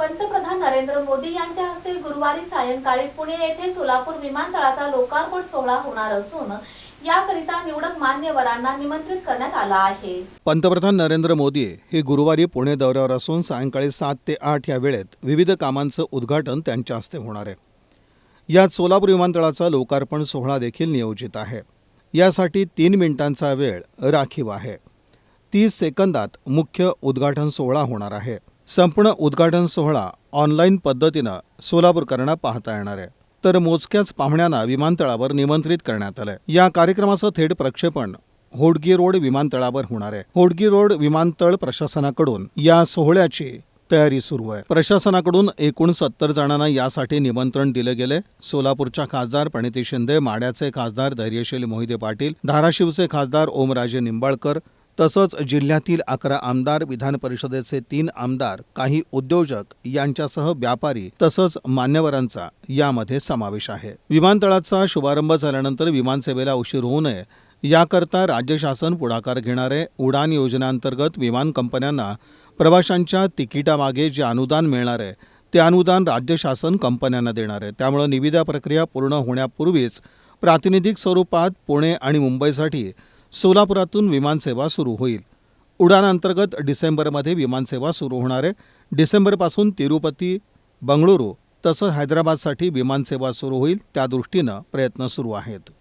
पंतप्रधान नरेंद्र मोदी यांच्या हस्ते गुरुवारी सायंकाळी पुणे येथे सोलापूर विमानतळाचा लोकार्पण सोहळा होणार असून याकरिता निवडक मान्यवरांना निमंत्रित करण्यात आलं आहे. पंतप्रधान नरेंद्र मोदी हे गुरुवारी पुणे दौऱ्यावर असून सायंकाळी सात ते आठ या वेळेत विविध कामांचं उद्घाटन त्यांच्या हस्ते होणार आहे. यात सोलापूर विमानतळाचा लोकार्पण सोहळा देखील नियोजित आहे. यासाठी तीन मिनिटांचा वेळ राखीव आहे. तीस सेकंदात मुख्य उद्घाटन सोहळा होणार आहे. संपूर्ण उद्घाटन सोहळा ऑनलाईन पद्धतीनं सोलापूरकरांना पाहता येणार आहे. तर मोजक्याच पाहुण्यांना विमानतळावर निमंत्रित करण्यात आलंय. या कार्यक्रमाचं थेट प्रक्षेपण होडगी रोड विमानतळावर होणार आहे. होडगी रोड विमानतळ प्रशासनाकडून या सोहळ्याची तयारी सुरू आहे. प्रशासनाकडून एकूण सत्तर जणांना यासाठी निमंत्रण दिले गेले सोलापूरच्या खासदार प्रणिती शिंदे माड्याचे खासदार धैर्यशील मोहिते पाटील धाराशिवचे खासदार ओमराजे निंबाळकर तसंच जिल्ह्यातील अकरा आमदार विधान परिषदेचे तीन आमदार काही उद्योजक यांच्यासह व्यापारी तसंच मान्यवरांचा यामध्ये समावेश आहे. विमानतळाचा शुभारंभ झाल्यानंतर विमानसेवेला उशीर होऊ नये याकरता राज्य शासन पुढाकार घेणारे उडान योजनेअंतर्गत विमान कंपन्यांना प्रवाशांच्या तिकिटामागे जे अनुदान मिळणार आहे ते अनुदान राज्य शासन कंपन्यांना देणार. आहे त्यामुळे निविदा प्रक्रिया पूर्ण होण्यापूर्वीच प्रातिनिधिक स्वरूपात पुणे आणि मुंबईसाठी सोलापुरातून विमानसेवा सुरू होईल. उडानांतर्गत डिसेंबरमध्ये विमानसेवा सुरू होणार आहे. डिसेंबरपासून तिरुपती बंगळुरू तसंच हैदराबादसाठी विमानसेवा सुरू होईल. त्या दृष्टीनं प्रयत्न सुरू आहेत.